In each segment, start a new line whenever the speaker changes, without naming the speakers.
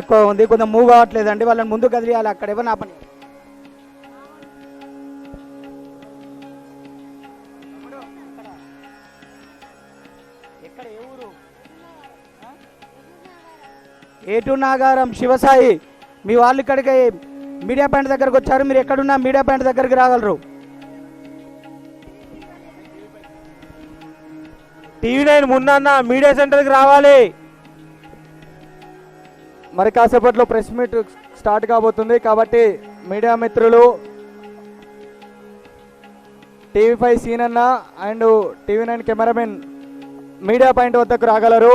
ఎక్కువ ఉంది. కొంచెం మూవ్ కావట్లేదండి వాళ్ళని ముందు కదిలియాలి అక్కడ. ఎవరు ఆపని ఏటు నాగారం శివసాయి మీ వాళ్ళు ఇక్కడికి మీడియా పాయింట్ దగ్గరకు వచ్చారు. మీరు ఎక్కడున్నా మీడియా పాయింట్ దగ్గరికి రాగలరు.
టీవీ నైన్ ముందన్న మీడియా సెంటర్కి రావాలి.
మరి కాసేపట్లో ప్రెస్ మీట్ స్టార్ట్ కాబోతుంది. కాబట్టి మీడియా మిత్రులు టీవీ ఫైవ్ సీన్ అన్న and TV nine cameraman media point వద్దకు రాగలరు.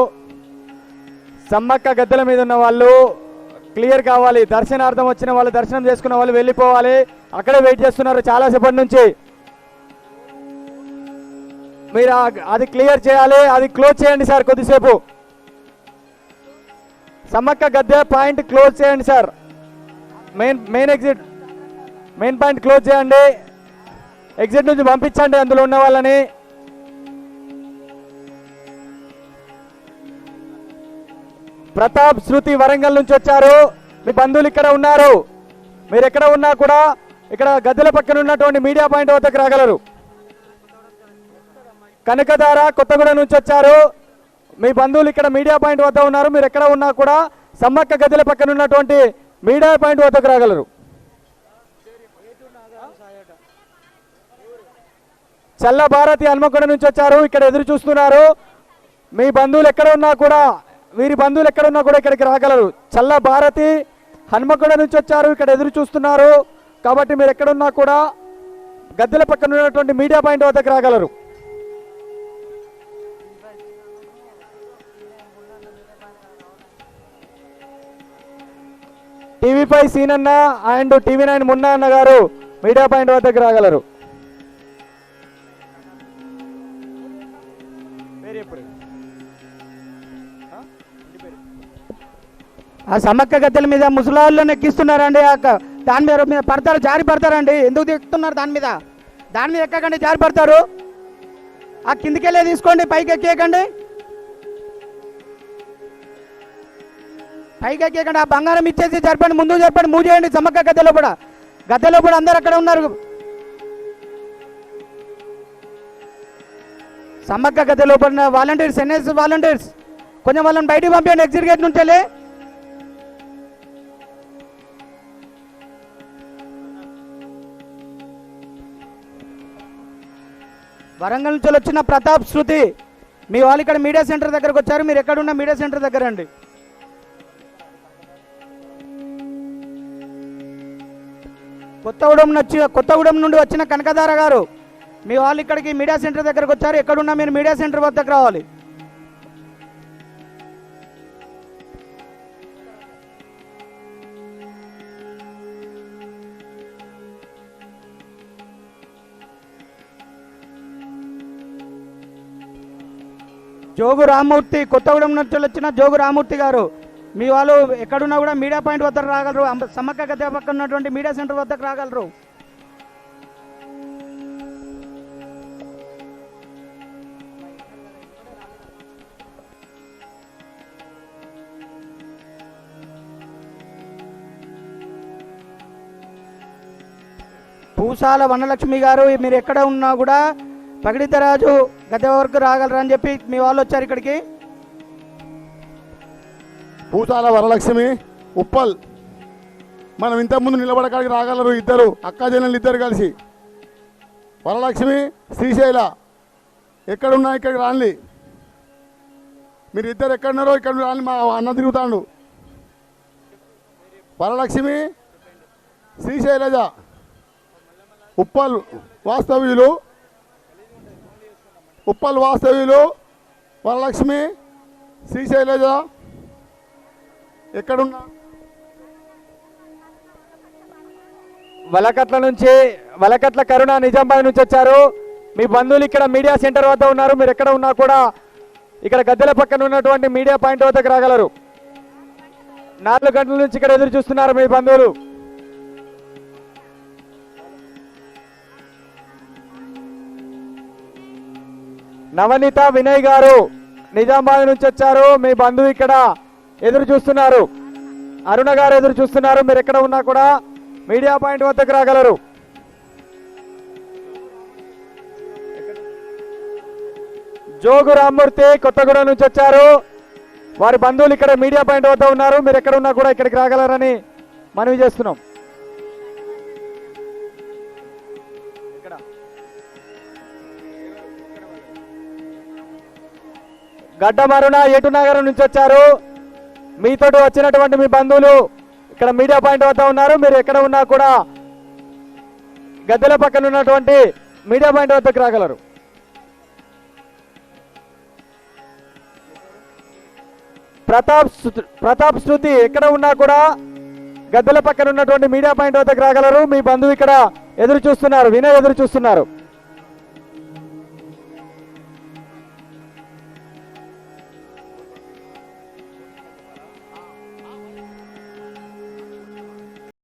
సమ్మక్క గద్దెల మీద ఉన్న వాళ్ళు క్లియర్ కావాలి. దర్శనార్థం వచ్చిన వాళ్ళు దర్శనం చేసుకున్న వాళ్ళు వెళ్ళిపోవాలి. అక్కడే వెయిట్ చేస్తున్నారు చాలాసేపటి నుంచి. మీరు అది క్లియర్ చేయాలి. అది క్లోజ్ చేయండి సార్ కొద్దిసేపు. సమ్మక్క గద్దె పాయింట్ క్లోజ్ చేయండి sir. Main main exit. Main point close చేయండి. ఎగ్జిట్ నుంచి పంపించండి అందులో ఉన్న వాళ్ళని. ప్రతాప్ శృతి వరంగల్ నుంచి వచ్చారు. మీ బంధువులు ఇక్కడ ఉన్నారు. మీరు ఎక్కడ ఉన్నా కూడా ఇక్కడ గద్దెల పక్కన ఉన్నటువంటి మీడియా పాయింట్ వద్దకు రాగలరు. కనకదార కొత్తగూడెం నుంచి వచ్చారు. మీ బంధువులు ఇక్కడ మీడియా పాయింట్ వద్ద ఉన్నారు. మీరు ఎక్కడ ఉన్నా కూడా సమ్మక్క గదిల పక్కన ఉన్నటువంటి మీడియా పాయింట్ వద్దకు రాగలరు. చల్ల భారతి హన్మకొండ నుంచి వచ్చారు. ఇక్కడ ఎదురు చూస్తున్నారు. మీ బంధువులు ఎక్కడ ఉన్నా కూడా వీరి బంధువులు ఎక్కడ ఉన్నా కూడా ఇక్కడికి రాగలరు. చల్ల భారతి హన్మకొండ నుంచి వచ్చారు. ఇక్కడ ఎదురు చూస్తున్నారు. కాబట్టి మీరు ఎక్కడున్నా కూడా గద్దెల పక్కన ఉన్నటువంటి మీడియా పాయింట్ వద్దకు రాగలరు. టీవీ ఫైవ్ సీన్ అన్న అండ్ టీవీ నైన్ మున్నా అన్న గారు మీడియా పాయింట్ వద్దకు రాగలరు.
ఆ? సమ్మక్క గద్దెల మీద ముసలాళ్ళని ఎక్కిస్తున్నారండి దాని మీద మీద పడతారు జారి పడతారండి. ఎందుకు ఎక్కుతున్నారు దాని మీద? దాని మీద ఎక్కకండి జారి పడతారు. ఆ కిందికెళ్ళే తీసుకోండి పైకి ఎక్కేయకండి పైగా ఆ బంగారం ఇచ్చేసి జరపండి ముందు జరపండి మూవ్ చేయండి సమ్మక్క గద్దెలో కూడా. గద్దెలో కూడా అందరు అక్కడ ఉన్నారు. సమ్మక్క గద్దెలో పడిన వాలంటీర్స్ ఎన్ఎస్ వాలంటీర్స్ కొంచెం వాళ్ళని బయటికి పంపించండి ఎగ్జిట్ గేట్ నుంచి వెళ్ళి. వరంగల్ నుంచి వచ్చిన ప్రతాప్ శృతి మీ వాళ్ళు ఇక్కడ మీడియా సెంటర్ దగ్గరకు వచ్చారు. మీరు ఎక్కడున్న మీడియా సెంటర్ దగ్గర అండి కొత్తగూడెం నుంచి కొత్తగూడెం నుండి వచ్చిన కనకదార గారు మీ వాళ్ళు ఇక్కడికి మీడియా సెంటర్ దగ్గరకు వచ్చారు. ఎక్కడున్నా మీరు మీడియా సెంటర్ వద్దకు రావాలి. జోగు రామూర్తి కొత్తగూడెం నుంచి వచ్చిన జోగు రామూర్తి గారు మీ వాళ్ళు ఎక్కడున్నా కూడా మీడియా పాయింట్ వద్దకు రాగలరు. అంబ- సమ్మక్క గద్దె పక్కన ఉన్నటువంటి మీడియా సెంటర్ వద్దకు రాగలరు. పూసాల వనలక్ష్మి గారు మీరు ఎక్కడ ఉన్నా కూడా పగడితరాజు గద్దె వరకు రాగలరు అని చెప్పి మీ వాళ్ళు వచ్చారు ఇక్కడికి.
పూతాల వరలక్ష్మి ఉప్పల్. మనం ఇంతకుముందు నిలబడకాడికి రాగలరు ఇద్దరు అక్క జనులు ఇద్దరు కలిసి. వరలక్ష్మి శ్రీశైల. ఎక్కడున్నా ఇక్కడికి రాని మీరు ఇద్దరు ఎక్కడున్నారో ఇక్కడ రాని మా అన్న తిరుగుతాడు. వరలక్ష్మి శ్రీశైలజ ఉప్పల్ వాస్తవ్యులు. ఉప్పల్ వాస్తవ్యులు వరలక్ష్మి శ్రీశైలజ ఎక్కడున్నా?
వలకట్ల నుంచి వలకట్ల కరుణ నిజామాబాద్ నుంచి వచ్చారు. మీ బంధువులు ఇక్కడ మీడియా సెంటర్ వద్ద ఉన్నారు. మీరు ఎక్కడ ఉన్నా కూడా ఇక్కడ గద్దెల పక్కన ఉన్నటువంటి మీడియా పాయింట్ వద్దకు రాగలరు. నాలుగు గంటల నుంచి ఇక్కడ ఎదురు చూస్తున్నారు మీ బంధువులు. నవనీత వినయ్ గారు నిజామాబాద్ నుంచి వచ్చారు. మీ బంధువు ఇక్కడ ఎదురు చూస్తున్నారు. అరుణ గారు ఎదురు చూస్తున్నారు. మీరు ఎక్కడ ఉన్నా కూడా మీడియా పాయింట్ వద్దకు రాగలరు. జోగు రామ్మూర్తి కొత్తగూడెం నుంచి వచ్చారు. వారి బంధువులు ఇక్కడ మీడియా పాయింట్ వద్ద ఉన్నారు. మీరు ఎక్కడ ఉన్నా కూడా ఇక్కడికి రాగలరని మనవి చేస్తున్నాం. ఇక్కడ. మరుణ ఎటు ఏటునగరం నుంచి వచ్చారు? మీతోటి వచ్చినటువంటి మీ బంధువులు ఇక్కడ మీడియా పాయింట్ వద్ద ఉన్నారు. మీరు ఎక్కడ ఉన్నా కూడా గద్దెల పక్కన ఉన్నటువంటి మీడియా పాయింట్ వద్దకు రాగలరు. ప్రతాప్ ప్రతాప్ శృతి ఎక్కడ ఉన్నా కూడా గద్దెల పక్కన ఉన్నటువంటి మీడియా పాయింట్ వద్దకు రాగలరు. మీ బంధువు ఇక్కడ ఎదురు చూస్తున్నారు వినయ్ ఎదురు చూస్తున్నారు.